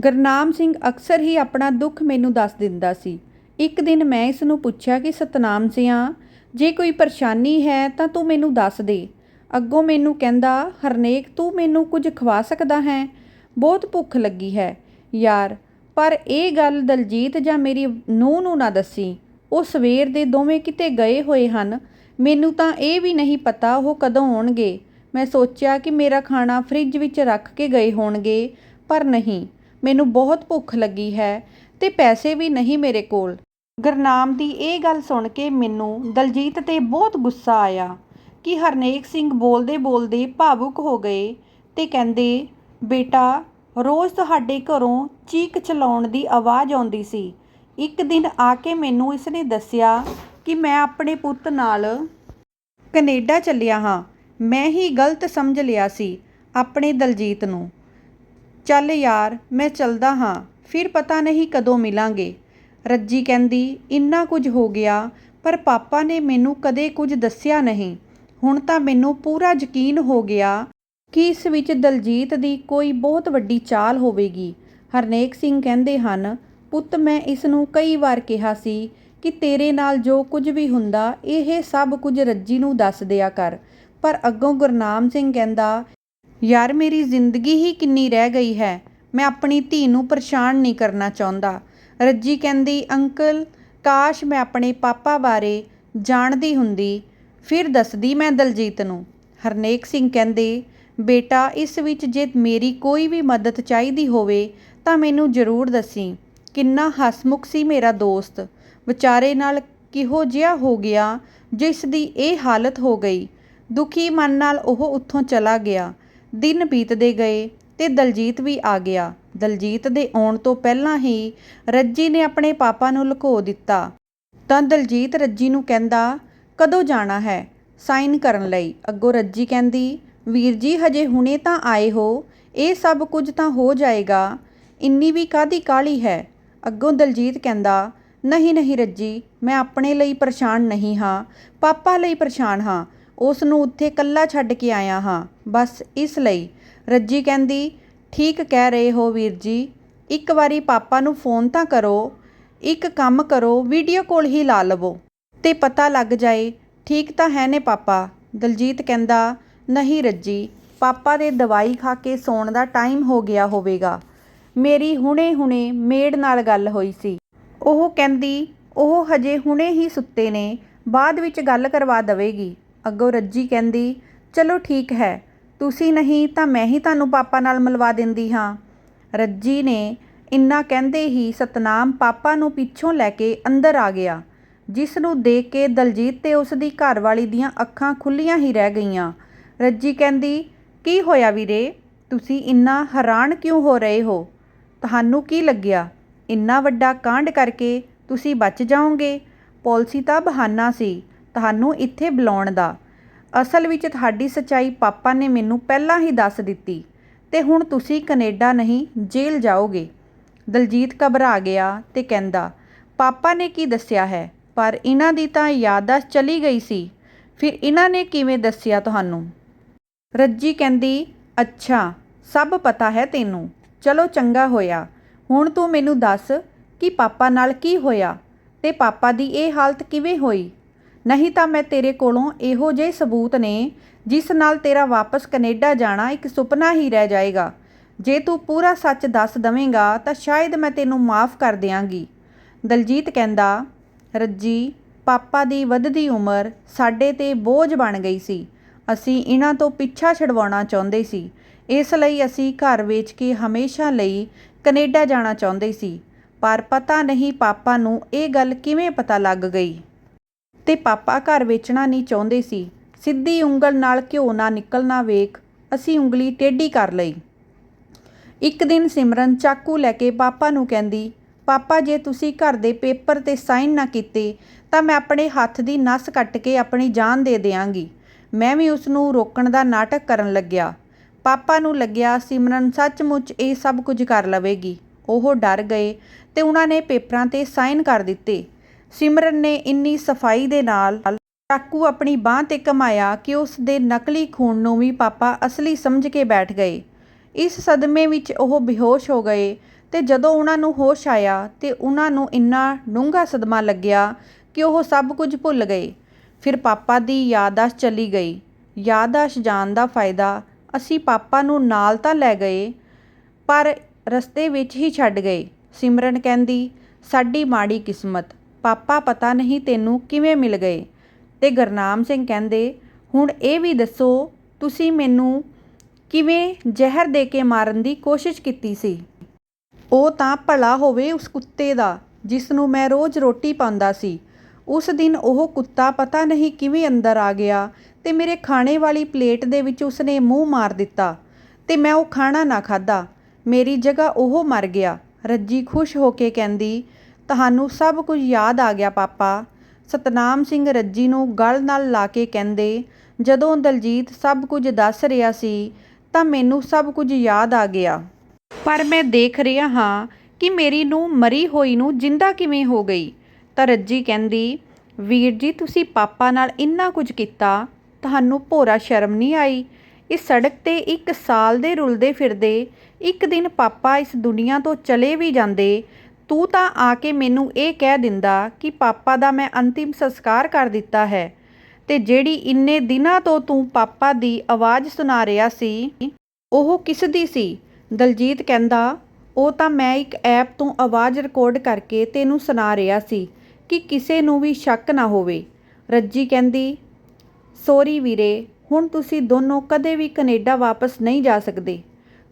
ਗੁਰਨਾਮ ਸਿੰਘ ਅਕਸਰ ਹੀ ਆਪਣਾ ਦੁੱਖ ਮੈਨੂੰ ਦੱਸ ਦਿੰਦਾ ਸੀ। ਇੱਕ ਦਿਨ ਮੈਂ ਇਸ ਨੂੰ ਪੁੱਛਿਆ ਕਿ, ਸਤਨਾਮ ਸਿਆਂ, ਜੇ ਕੋਈ ਪਰੇਸ਼ਾਨੀ ਹੈ ਤਾਂ ਤੂੰ ਮੈਨੂੰ ਦੱਸ ਦੇ। ਅੱਗੋਂ ਮੈਨੂੰ ਕਹਿੰਦਾ, ਹਰਨੇਕ, ਤੂੰ ਮੈਨੂੰ ਕੁਝ ਖਵਾ ਸਕਦਾ ਹੈ? ਬਹੁਤ ਭੁੱਖ ਲੱਗੀ ਹੈ। ਯਾਰ, ਪਰ ਇਹ ਗੱਲ ਦਲਜੀਤ ਜਾਂ ਮੇਰੀ ਨੂੰਹ ਨੂੰ ਨਾ ਦੱਸੀ। ਉਹ ਸਵੇਰ ਦੇ ਦੋਵੇਂ ਕਿਤੇ ਗਏ ਹੋਏ ਹਨ। ਮੈਨੂੰ ਤਾਂ ਇਹ ਵੀ ਨਹੀਂ ਪਤਾ ਉਹ ਕਦੋਂ ਆਉਣਗੇ। ਮੈਂ ਸੋਚਿਆ ਕਿ ਮੇਰਾ ਖਾਣਾ ਫ੍ਰਿਜ ਵਿੱਚ ਰੱਖ ਕੇ ਗਏ ਹੋਣਗੇ, ਪਰ ਨਹੀਂ। ਮੈਨੂੰ ਬਹੁਤ ਭੁੱਖ ਲੱਗੀ ਹੈ ਤੇ ਪੈਸੇ ਵੀ ਨਹੀਂ ਮੇਰੇ ਕੋਲ। ਗੁਰਨਾਮ ਦੀ ਇਹ ਗੱਲ ਸੁਣ ਕੇ ਮੈਨੂੰ ਦਲਜੀਤ ਤੇ ਬਹੁਤ ਗੁੱਸਾ ਆਇਆ ਕਿ ਹਰਨੇਕ ਸਿੰਘ ਬੋਲਦੇ ਬੋਲਦੇ ਭਾਵੁਕ ਹੋ ਗਏ ਤੇ ਕਹਿੰਦੇ ਬੇਟਾ, ਰੋਜ਼ ਤੁਹਾਡੇ ਘਰੋਂ ਚੀਕ ਚਲਾਉਣ ਦੀ ਆਵਾਜ਼ ਆਉਂਦੀ ਸੀ। ਇੱਕ ਦਿਨ ਆ ਕੇ ਮੈਨੂੰ ਇਸਨੇ ਦੱਸਿਆ ਕਿ ਮੈਂ ਆਪਣੇ ਪੁੱਤ ਨਾਲ ਕੈਨੇਡਾ ਚੱਲਿਆ ਹਾਂ। ਮੈਂ ਹੀ ਗਲਤ ਸਮਝ ਲਿਆ ਸੀ ਆਪਣੇ ਦਲਜੀਤ ਨੂੰ। ਚੱਲ ਯਾਰ, ਮੈਂ ਚੱਲਦਾ ਹਾਂ, ਫਿਰ ਪਤਾ ਨਹੀਂ ਕਦੋਂ ਮਿਲਾਂਗੇ। ਰੱਜੀ ਕਹਿੰਦੀ, ਇੰਨਾ ਕੁਝ ਹੋ ਗਿਆ, ਪਰ ਪਾਪਾ ਨੇ ਮੈਨੂੰ ਕਦੇ ਕੁਝ ਦੱਸਿਆ ਨਹੀਂ। ਹੁਣ ਤਾਂ ਮੈਨੂੰ ਪੂਰਾ ਯਕੀਨ ਹੋ ਗਿਆ ਕੀ ਇਸ ਵਿੱਚ ਦਲਜੀਤ ਦੀ ਕੋਈ ਬਹੁਤ ਵੱਡੀ ਚਾਲ ਹੋਵੇਗੀ। ਹਰਨੇਕ ਸਿੰਘ ਕਹਿੰਦੇ ਹਨ, ਪੁੱਤ, ਮੈਂ ਇਸ ਨੂੰ ਕਈ ਵਾਰ ਕਿਹਾ ਸੀ ਕਿ ਤੇਰੇ ਨਾਲ ਜੋ ਕੁਝ ਵੀ ਹੁੰਦਾ, ਇਹ ਸਭ ਕੁਝ ਰੱਜੀ ਨੂੰ ਦੱਸ ਦਿਆ ਕਰ। ਪਰ ਅੱਗੋਂ ਗੁਰਨਾਮ ਸਿੰਘ ਕਹਿੰਦਾ, ਯਾਰ, ਮੇਰੀ ਜ਼ਿੰਦਗੀ ਹੀ ਕਿੰਨੀ ਰਹਿ ਗਈ ਹੈ। ਮੈਂ ਆਪਣੀ ਧੀ ਨੂੰ ਪਰੇਸ਼ਾਨ ਨਹੀਂ ਕਰਨਾ ਚਾਹੁੰਦਾ ਰੱਜੀ ਕਹਿੰਦੀ, ਅੰਕਲ, ਕਾਸ਼ ਮੈਂ ਆਪਣੇ ਪਾਪਾ ਬਾਰੇ ਜਾਣਦੀ ਹੁੰਦੀ, ਫਿਰ ਦੱਸਦੀ ਮੈਂ ਦਲਜੀਤ ਨੂੰ ਹਰਨੇਕ ਸਿੰਘ ਕਹਿੰਦੇ ਬੇਟਾ, ਇਸ ਵਿੱਚ ਜੇ ਮੇਰੀ ਕੋਈ ਵੀ ਮਦਦ ਚਾਹੀਦੀ ਹੋਵੇ, ਤਾਂ ਮੈਨੂੰ ਜ਼ਰੂਰ ਦੱਸੀ। ਕਿੰਨਾ ਹਸਮੁਖ ਸੀ ਮੇਰਾ ਦੋਸਤ। ਵਿਚਾਰੇ ਨਾਲ ਕਿਹੋ ਜਿਹਾ ਹੋ ਗਿਆ, ਜਿਸ ਦੀ ਇਹ ਹਾਲਤ ਹੋ ਗਈ। ਦੁਖੀ ਮਨ ਨਾਲ ਉਹ ਉੱਥੋਂ ਚਲਾ ਗਿਆ। ਦਿਨ ਬੀਤਦੇ ਗਏ ਤੇ ਦਲਜੀਤ ਵੀ ਆ ਗਿਆ। ਦਲਜੀਤ ਦੇ ਆਉਣ ਤੋਂ ਪਹਿਲਾਂ ਹੀ ਰੱਜੀ ਨੇ ਆਪਣੇ ਪਾਪਾ ਨੂੰ ਲੁਕੋ ਦਿੱਤਾ। ਤਾਂ ਦਲਜੀਤ ਰੱਜੀ ਨੂੰ ਕਹਿੰਦਾ, ਕਦੋਂ ਜਾਣਾ ਹੈ? ਸਾਈਨ ਕਰਨ ਲਈ। ਅੱਗੋਂ ਰੱਜੀ ਕਹਿੰਦੀ ਵੀਰ ਜੀ, ਹਜੇ ਹੁਣੇ ਤਾਂ ਆਏ ਹੋ। ਇਹ ਸਭ ਕੁਝ ਤਾਂ ਹੋ ਜਾਏਗਾ। ਇੰਨੀ ਵੀ ਕਾਹਦੀ ਕਾਹਲੀ ਹੈ? ਅੱਗੋਂ ਦਲਜੀਤ ਕਹਿੰਦਾ, ਨਹੀਂ ਨਹੀਂ ਰੱਜੀ, ਮੈਂ ਆਪਣੇ ਲਈ ਪਰੇਸ਼ਾਨ ਨਹੀਂ ਹਾਂ। ਪਾਪਾ ਲਈ ਪਰੇਸ਼ਾਨ ਹਾਂ। ਉਸ ਨੂੰ ਉੱਥੇ ਇਕੱਲਾ ਛੱਡ ਕੇ ਆਇਆ ਹਾਂ। ਬਸ ਇਸ ਲਈ। ਰੱਜੀ ਕਹਿੰਦੀ, ਠੀਕ ਕਹਿ ਰਹੇ ਹੋ ਵੀਰ ਜੀ। ਇੱਕ ਵਾਰੀ ਪਾਪਾ ਨੂੰ ਫੋਨ ਤਾਂ ਕਰੋ। ਇੱਕ ਕੰਮ ਕਰੋ, ਵੀਡੀਓ ਕਾਲ ਹੀ ਲਾ ਲਵੋ। ਤੇ ਪਤਾ ਲੱਗ ਜਾਏ, ਠੀਕ ਤਾਂ ਹੈ ਨੇ ਪਾਪਾ। ਦਲਜੀਤ ਕਹਿੰਦਾ ਨਹੀਂ ਰੱਜੀ। ਪਾਪਾ ਦੇ ਦਵਾਈ ਖਾ ਕੇ ਸੌਣ ਦਾ ਟਾਈਮ ਹੋ ਗਿਆ ਹੋਵੇਗਾ। ਮੇਰੀ ਹੁਣੇ-ਹੁਣੇ ਮੇਡ ਨਾਲ ਗੱਲ ਹੋਈ ਸੀ। ਉਹ ਕਹਿੰਦੀ, ਉਹ ਹਜੇ ਹੁਣੇ ਹੀ ਸੁੱਤੇ ਨੇ, ਬਾਅਦ ਵਿੱਚ ਗੱਲ ਕਰਵਾ ਦਵੇਗੀ। ਅੱਗੋਂ ਰੱਜੀ ਕਹਿੰਦੀ, ਚਲੋ ਠੀਕ ਹੈ, ਤੁਸੀਂ ਨਹੀਂ ਤਾਂ ਮੈਂ ਹੀ ਤੁਹਾਨੂੰ ਪਾਪਾ ਨਾਲ ਮਿਲਵਾ ਦਿੰਦੀ ਹਾਂ। ਰੱਜੀ ਨੇ ਇੰਨਾ ਕਹਿੰਦੇ ਹੀ ਸਤਨਾਮ ਪਾਪਾ ਨੂੰ ਪਿੱਛੋਂ ਲੈ ਕੇ ਅੰਦਰ ਆ ਗਿਆ, ਜਿਸ ਨੂੰ ਦੇਖ ਕੇ ਦਲਜੀਤ ਤੇ ਉਸ ਦੀ ਘਰਵਾਲੀ ਦੀਆਂ ਅੱਖਾਂ ਖੁੱਲੀਆਂ ਹੀ ਰਹਿ ਗਈਆਂ। ਰੱਜੀ ਕਹਿੰਦੀ, ਕੀ ਹੋਇਆ ਵੀਰੇ? ਤੁਸੀਂ ਇੰਨਾ ਹੈਰਾਨ ਕਿਉਂ ਹੋ ਰਹੇ ਹੋ? ਤੁਹਾਨੂੰ ਕੀ ਲੱਗਿਆ? ਇੰਨਾ ਵੱਡਾ ਕਾਂਡ ਕਰਕੇ ਤੁਸੀਂ ਬਚ ਜਾਓਗੇ? ਪਾਲਿਸੀ ਤਾਂ ਬਹਾਨਾ ਸੀ ਤੁਹਾਨੂੰ ਇੱਥੇ ਬੁਲਾਉਣ ਦਾ। ਅਸਲ ਵਿੱਚ ਤੁਹਾਡੀ ਸੱਚਾਈ ਪਾਪਾ ਨੇ ਮੈਨੂੰ ਪਹਿਲਾਂ ਹੀ ਦੱਸ ਦਿੱਤੀ ਤੇ ਹੁਣ ਤੁਸੀਂ ਕੈਨੇਡਾ ਨਹੀਂ, ਜੇਲ੍ਹ ਜਾਓਗੇ। ਦਲਜੀਤ ਘਬਰਾ ਗਿਆ ਤੇ ਕਹਿੰਦਾ, ਪਾਪਾ ਨੇ ਕੀ ਦੱਸਿਆ ਹੈ? ਪਰ ਇਹਨਾਂ ਦੀ ਤਾਂ ਯਾਦਾਸ਼ਤ ਚਲੀ ਗਈ ਸੀ। ਫਿਰ ਇਹਨਾਂ ਨੇ ਕਿਵੇਂ ਦੱਸਿਆ ਤੁਹਾਨੂੰ? ਰੱਜੀ ਕਹਿੰਦੀ, ਅੱਛਾ, ਸਭ ਪਤਾ ਹੈ ਤੈਨੂੰ। ਚਲੋ ਚੰਗਾ ਹੋਇਆ। ਹੁਣ ਤੂੰ ਮੈਨੂੰ ਦੱਸ ਕਿ ਪਾਪਾ ਨਾਲ ਕੀ ਹੋਇਆ ਤੇ ਪਾਪਾ ਦੀ ਇਹ ਹਾਲਤ ਕਿਵੇਂ ਹੋਈ? ਨਹੀਂ ਤਾਂ ਮੈਂ ਤੇਰੇ ਕੋਲੋਂ ਇਹੋ ਜਿਹੇ ਸਬੂਤ ਨੇ ਜਿਸ ਨਾਲ ਤੇਰਾ ਵਾਪਸ ਕੈਨੇਡਾ ਜਾਣਾ ਇੱਕ ਸੁਪਨਾ ਹੀ ਰਹਿ ਜਾਏਗਾ। ਜੇ ਤੂੰ ਪੂਰਾ ਸੱਚ ਦੱਸ ਦਵੇਂਗਾ ਤਾਂ ਸ਼ਾਇਦ ਮੈਂ ਤੈਨੂੰ ਮਾਫ ਕਰ ਦਿਆਂਗੀ। ਦਲਜੀਤ ਕਹਿੰਦਾ, ਰੱਜੀ, ਪਾਪਾ ਦੀ ਵੱਧਦੀ ਉਮਰ ਸਾਡੇ ਤੇ ਬੋਝ ਬਣ ਗਈ ਸੀ। ਅਸੀਂ ਇਹਨਾਂ ਤੋਂ ਪਿੱਛਾ ਛਡਵਾਉਣਾ ਚਾਹੁੰਦੇ ਸੀ। ਇਸ ਲਈ ਅਸੀਂ ਘਰ ਵੇਚ ਕੇ ਹਮੇਸ਼ਾ ਲਈ ਕੈਨੇਡਾ ਜਾਣਾ ਚਾਹੁੰਦੇ ਸੀ। ਪਰ ਪਤਾ ਨਹੀਂ ਪਾਪਾ ਨੂੰ ਇਹ ਗੱਲ ਕਿਵੇਂ ਪਤਾ ਲੱਗ ਗਈ। ਤੇ ਪਾਪਾ ਘਰ ਵੇਚਣਾ ਨਹੀਂ ਚਾਹੁੰਦੇ ਸੀ। ਸਿੱਧੀ ਉਂਗਲ ਨਾਲ ਘਿਓ ਨਾ ਨਿਕਲਣਾ ਵੇਖ ਅਸੀਂ ਉਂਗਲੀ ਟੇਢੀ ਕਰ ਲਈ। ਇੱਕ ਦਿਨ ਸਿਮਰਨ ਚਾਕੂ ਲੈ ਕੇ ਪਾਪਾ ਨੂੰ ਕਹਿੰਦੀ, ਪਾਪਾ, ਜੇ ਤੁਸੀਂ ਘਰ ਦੇ ਪੇਪਰ ਤੇ ਸਾਈਨ ਨਾ ਕੀਤੇ, ਤਾਂ ਮੈਂ ਆਪਣੇ ਹੱਥ ਦੀ ਨਸ ਕੱਟ ਕੇ ਆਪਣੀ ਜਾਨ ਦੇ ਦਿਆਂਗੀ। ਮੈਂ ਵੀ ਉਸ ਨੂੰ ਰੋਕਣ ਦਾ ਨਾਟਕ ਕਰਨ ਲੱਗਿਆ। ਪਾਪਾ ਨੂੰ ਲੱਗਿਆ ਸਿਮਰਨ ਸੱਚਮੁੱਚ ਇਹ ਸਭ ਕੁਝ ਕਰ ਲਵੇਗੀ। ਉਹ ਡਰ ਗਏ ਤੇ ਉਹਨਾਂ ਨੇ ਪੇਪਰਾਂ ਤੇ ਸਾਈਨ ਕਰ ਦਿੱਤੇ। ਸਿਮਰਨ ਨੇ ਇੰਨੀ ਸਫ਼ਾਈ ਦੇ ਨਾਲ ਚਾਕੂ ਆਪਣੀ ਬਾਹ ਤੇ ਕਮਾਇਆ ਕਿ ਉਸ ਦੇ ਨਕਲੀ ਖੂਨ ਨੂੰ ਵੀ ਪਾਪਾ ਅਸਲੀ ਸਮਝ ਕੇ ਬੈਠ ਗਏ। ਇਸ ਸਦਮੇ ਵਿੱਚ ਉਹ ਬੇਹੋਸ਼ ਹੋ ਗਏ ਤੇ ਜਦੋਂ ਉਹਨਾਂ ਨੂੰ ਹੋਸ਼ ਆਇਆ ਤੇ ਉਹਨਾਂ ਨੂੰ ਇੰਨਾ ਡੂੰਘਾ ਸਦਮਾ ਲੱਗਿਆ ਕਿ ਉਹ ਸਭ ਕੁਝ ਭੁੱਲ ਗਏ। ਫਿਰ ਪਾਪਾ ਦੀ ਯਾਦਾਸ਼ਤ ਚਲੀ ਗਈ। ਯਾਦਾਸ਼ਤ ਜਾਣ ਦਾ ਫਾਇਦਾ ਅਸੀਂ ਪਾਪਾ ਨੂੰ ਨਾਲ ਤਾਂ ਲੈ ਗਏ, ਪਰ ਰਸਤੇ ਵਿੱਚ ਹੀ ਛੱਡ ਗਏ। ਸਿਮਰਨ ਕਹਿੰਦੀ, ਸਾਡੀ ਮਾੜੀ ਕਿਸਮਤ, ਪਾਪਾ ਪਤਾ ਨਹੀਂ ਤੈਨੂੰ ਕਿਵੇਂ ਮਿਲ ਗਏ। ਤੇ ਗੁਰਨਾਮ ਸਿੰਘ ਕਹਿੰਦੇ, ਹੁਣ ਇਹ ਵੀ ਦੱਸੋ, ਤੁਸੀਂ ਮੈਨੂੰ ਕਿਵੇਂ ਜ਼ਹਿਰ ਦੇ ਕੇ ਮਾਰਨ ਦੀ ਕੋਸ਼ਿਸ਼ ਕੀਤੀ ਸੀ? ਉਹ ਤਾਂ ਭਲਾ ਹੋਵੇ ਉਸ ਕੁੱਤੇ ਦਾ ਜਿਸ ਨੂੰ ਮੈਂ ਰੋਜ਼ ਰੋਟੀ ਪਾਉਂਦਾ ਸੀ। ਉਸ ਦਿਨ ਉਹ ਕੁੱਤਾ ਪਤਾ ਨਹੀਂ ਕਿਵੇਂ ਅੰਦਰ ਆ ਗਿਆ ਤੇ ਮੇਰੇ ਖਾਣੇ ਵਾਲੀ ਪਲੇਟ ਦੇ ਵਿੱਚ ਉਸਨੇ ਮੂੰਹ ਮਾਰ ਦਿੱਤਾ ਤੇ ਮੈਂ ਉਹ ਖਾਣਾ ਨਾ ਖਾਦਾ ਮੇਰੀ ਜਗ੍ਹਾ ਉਹ ਮਰ ਗਿਆ। ਰੱਜੀ ਖੁਸ਼ ਹੋ ਕੇ ਕਹਿੰਦੀ, ਤੁਹਾਨੂੰ ਸਭ ਕੁਝ ਯਾਦ ਆ ਗਿਆ ਪਾਪਾ। ਸਤਨਾਮ ਸਿੰਘ ਰੱਜੀ ਨੂੰ ਗਲ ਨਾਲ ਲਾ ਕੇ ਕਹਿੰਦੇ, ਜਦੋਂ ਦਲਜੀਤ ਸਭ ਕੁਝ ਦੱਸ ਰਿਹਾ ਸੀ, ਤਾਂ ਮੈਨੂੰ ਸਭ ਕੁਝ ਯਾਦ ਆ ਗਿਆ। ਪਰ ਮੈਂ ਦੇਖ ਰਿਹਾ ਹਾਂ ਕਿ ਮੇਰੀ ਨੂੰ ਮਰੀ ਹੋਈ ਨੂੰ ਜਿੰਦਾ ਕਿਵੇਂ ਹੋ ਗਈ। ਤਾਂ ਰੱਜੀ ਕਹਿੰਦੀ, ਵੀਰ ਜੀ, ਤੁਸੀਂ ਪਾਪਾ ਨਾਲ ਇੰਨਾ ਕੁਝ ਕੀਤਾ, ਤੁਹਾਨੂੰ ਭੋਰਾ ਸ਼ਰਮ ਨਹੀਂ ਆਈ? ਇਸ ਸੜਕ ਤੇ ਇੱਕ ਸਾਲ ਦੇ ਰੁਲਦੇ ਫਿਰਦੇ, ਇੱਕ ਦਿਨ ਪਾਪਾ ਇਸ ਦੁਨੀਆ ਤੋਂ ਚਲੇ ਵੀ ਜਾਂਦੇ, ਤੂੰ ਤਾਂ ਆ ਕੇ ਮੈਨੂੰ ਇਹ ਕਹਿ ਦਿੰਦਾ ਕਿ ਪਾਪਾ ਦਾ ਮੈਂ ਅੰਤਿਮ ਸੰਸਕਾਰ ਕਰ ਦਿੱਤਾ ਹੈ। ਤੇ ਜਿਹੜੀ ਇੰਨੇ ਦਿਨਾਂ ਤੋਂ ਤੂੰ ਪਾਪਾ ਦੀ ਆਵਾਜ਼ ਸੁਣਾ ਰਿਹਾ ਸੀ, ਉਹ ਕਿਸ ਦੀ ਸੀ? ਦਲਜੀਤ ਕਹਿੰਦਾ, ਉਹ ਤਾਂ ਮੈਂ ਇੱਕ ਐਪ ਤੋਂ ਆਵਾਜ਼ ਰਿਕਾਰਡ ਕਰਕੇ ਤੈਨੂੰ ਸੁਣਾ ਰਿਹਾ ਸੀ। ਕਿ ਕਿਸੇ ਨੂੰ ਵੀ ਸ਼ੱਕ ਨਾ ਹੋਵੇ। ਰੱਜੀ ਕਹਿੰਦੀ, ਸੌਰੀ ਵੀਰੇ, ਹੁਣ ਤੁਸੀਂ ਦੋਨੋਂ ਕਦੇ ਵੀ ਕੈਨੇਡਾ ਵਾਪਸ ਨਹੀਂ ਜਾ ਸਕਦੇ।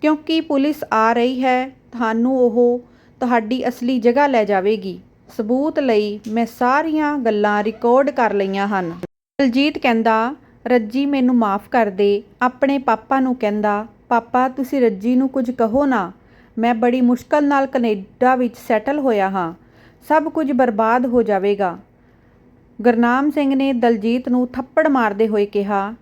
ਕਿਉਂਕਿ ਪੁਲਿਸ ਆ ਰਹੀ ਹੈ, ਤੁਹਾਨੂੰ ਉਹ ਤੁਹਾਡੀ ਅਸਲੀ ਜਗ੍ਹਾ ਲੈ ਜਾਵੇਗੀ। ਸਬੂਤ ਲਈ ਮੈਂ ਸਾਰੀਆਂ ਗੱਲਾਂ ਰਿਕਾਰਡ ਕਰ ਲਈਆਂ ਹਨ। ਦਲਜੀਤ ਕਹਿੰਦਾ, ਰੱਜੀ ਮੈਨੂੰ ਮਾਫ ਕਰ ਦੇ। ਆਪਣੇ ਪਾਪਾ ਨੂੰ ਕਹਿੰਦਾ, ਪਾਪਾ, ਤੁਸੀਂ ਰੱਜੀ ਨੂੰ ਕੁਝ ਕਹੋ ਨਾ। ਮੈਂ ਬੜੀ ਮੁਸ਼ਕਲ ਨਾਲ ਕੈਨੇਡਾ ਵਿੱਚ ਸੈਟਲ ਹੋਇਆ ਹਾਂ। ਸਭ ਕੁਝ ਬਰਬਾਦ ਹੋ ਜਾਵੇਗਾ। ਗੁਰਨਾਮ ਸਿੰਘ ਨੇ ਦਲਜੀਤ ਨੂੰ ਥੱਪੜ ਮਾਰਦੇ ਹੋਏ ਕਿਹਾ,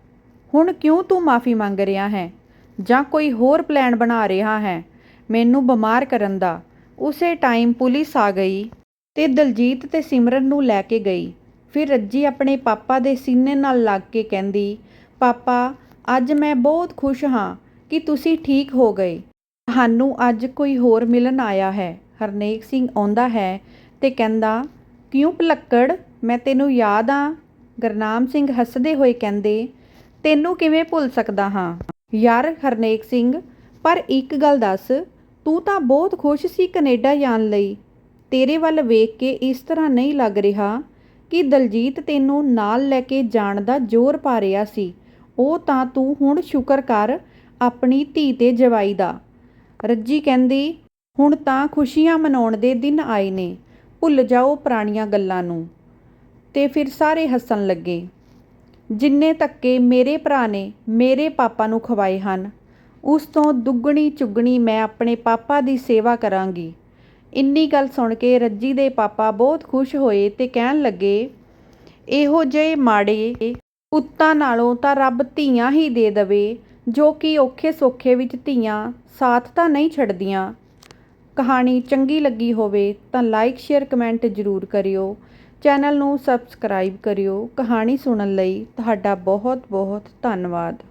ਹੁਣ ਕਿਉਂ ਤੂੰ ਮਾਫੀ ਮੰਗ ਰਿਹਾ ਹੈ? ਜਾਂ ਕੋਈ ਹੋਰ ਪਲਾਨ ਬਣਾ ਰਿਹਾ ਹੈ? ਮੈਨੂੰ ਬਿਮਾਰ ਕਰਨ ਦਾ। ਉਸੇ ਟਾਈਮ ਪੁਲਿਸ ਆ ਗਈ ਤੇ ਦਲਜੀਤ ਤੇ ਸਿਮਰਨ ਨੂੰ ਲੈ ਕੇ ਗਈ। ਫਿਰ ਰੱਜੀ ਆਪਣੇ ਪਾਪਾ ਦੇ ਸੀਨੇ ਨਾਲ ਲੱਗ ਕੇ ਕਹਿੰਦੀ, ਪਾਪਾ, ਅੱਜ ਮੈਂ ਬਹੁਤ ਖੁਸ਼ ਹਾਂ ਕਿ ਤੁਸੀਂ ਠੀਕ ਹੋ ਗਏ। ਤੁਹਾਨੂੰ ਅੱਜ ਕੋਈ ਹੋਰ ਮਿਲਣ ਆਇਆ ਹੈ। ਹਰਨੇਕ ਸਿੰਘ ਆਉਂਦਾ ਹੈ ਤੇ ਕਹਿੰਦਾ, ਕਿਉਂ ਪਲੱਕੜ ਮੈਂ ਤੈਨੂੰ ਯਾਦ ਆ। ਗਰਨਾਮ ਸਿੰਘ ਹੱਸਦੇ ਹੋਏ ਕਹਿੰਦੇ, ਤੈਨੂੰ ਕਿਵੇਂ ਭੁੱਲ ਸਕਦਾ ਹਾਂ? ਯਾਰ ਹਰਨੇਕ ਸਿੰਘ, ਪਰ ਇੱਕ ਗੱਲ ਦੱਸ, ਤੂੰ ਤਾਂ ਬਹੁਤ ਖੁਸ਼ ਸੀ ਕੈਨੇਡਾ ਜਾਣ ਲਈ। ਤੇਰੇ ਵੱਲ ਵੇਖ ਕੇ ਇਸ ਤਰ੍ਹਾਂ ਨਹੀਂ ਲੱਗ ਰਿਹਾ ਕਿ ਦਲਜੀਤ ਤੈਨੂੰ ਨਾਲ ਲੈ ਕੇ ਜਾਣ ਦਾ ਜ਼ੋਰ ਪਾ ਰਿਹਾ ਸੀ। ਉਹ ਤਾਂ ਤੂੰ ਹੁਣ ਸ਼ੁਕਰ ਕਰ ਆਪਣੀ ਧੀ ਤੇ ਜਵਾਈ ਦਾ। ਰੱਜੀ ਕਹਿੰਦੀ, ਹੁਣ ਤਾਂ ਖੁਸ਼ੀਆਂ ਮਨਾਉਣ ਦੇ ਦਿਨ ਆਏ ਨੇ। ਭੁੱਲ ਜਾਓ ਪੁਰਾਣੀਆਂ ਗੱਲਾਂ ਨੂੰ। ਤੇ ਫਿਰ ਸਾਰੇ ਹੱਸਣ ਲੱਗੇ। ਜਿੰਨੇ ਧੱਕੇ ਮੇਰੇ ਭਰਾ ਨੇ ਮੇਰੇ ਪਾਪਾ ਨੂੰ ਖਵਾਏ ਹਨ, ਉਸ ਤੋਂ ਦੁੱਗਣੀ ਚੁੱਗਣੀ ਮੈਂ ਆਪਣੇ ਪਾਪਾ ਦੀ ਸੇਵਾ ਕਰਾਂਗੀ। ਇੰਨੀ ਗੱਲ ਸੁਣ ਕੇ ਰੱਜੀ ਦੇ ਪਾਪਾ ਬਹੁਤ ਖੁਸ਼ ਹੋਏ ਤੇ ਕਹਿਣ ਲੱਗੇ, ਇਹੋ ਜਿਹੇ ਮਾੜੇ ਪੁੱਤਾਂ ਨਾਲੋਂ ਤਾਂ ਰੱਬ ਧੀਆਂ ਹੀ ਦੇ ਦਵੇ, ਜੋ ਕਿ ਔਖੇ ਸੌਖੇ ਵਿੱਚ ਧੀਆਂ ਸਾਥ ਤਾਂ ਨਹੀਂ ਛੱਡਦੀਆਂ। ਕਹਾਣੀ ਚੰਗੀ ਲੱਗੀ ਹੋਵੇ ਤਾਂ ਲਾਈਕ ਸ਼ੇਅਰ ਕਮੈਂਟ ਜ਼ਰੂਰ ਕਰਿਓ। ਚੈਨਲ ਨੂੰ ਸਬਸਕ੍ਰਾਈਬ ਕਰਿਓ। ਕਹਾਣੀ ਸੁਣਨ ਲਈ ਤੁਹਾਡਾ ਬਹੁਤ ਬਹੁਤ ਧੰਨਵਾਦ।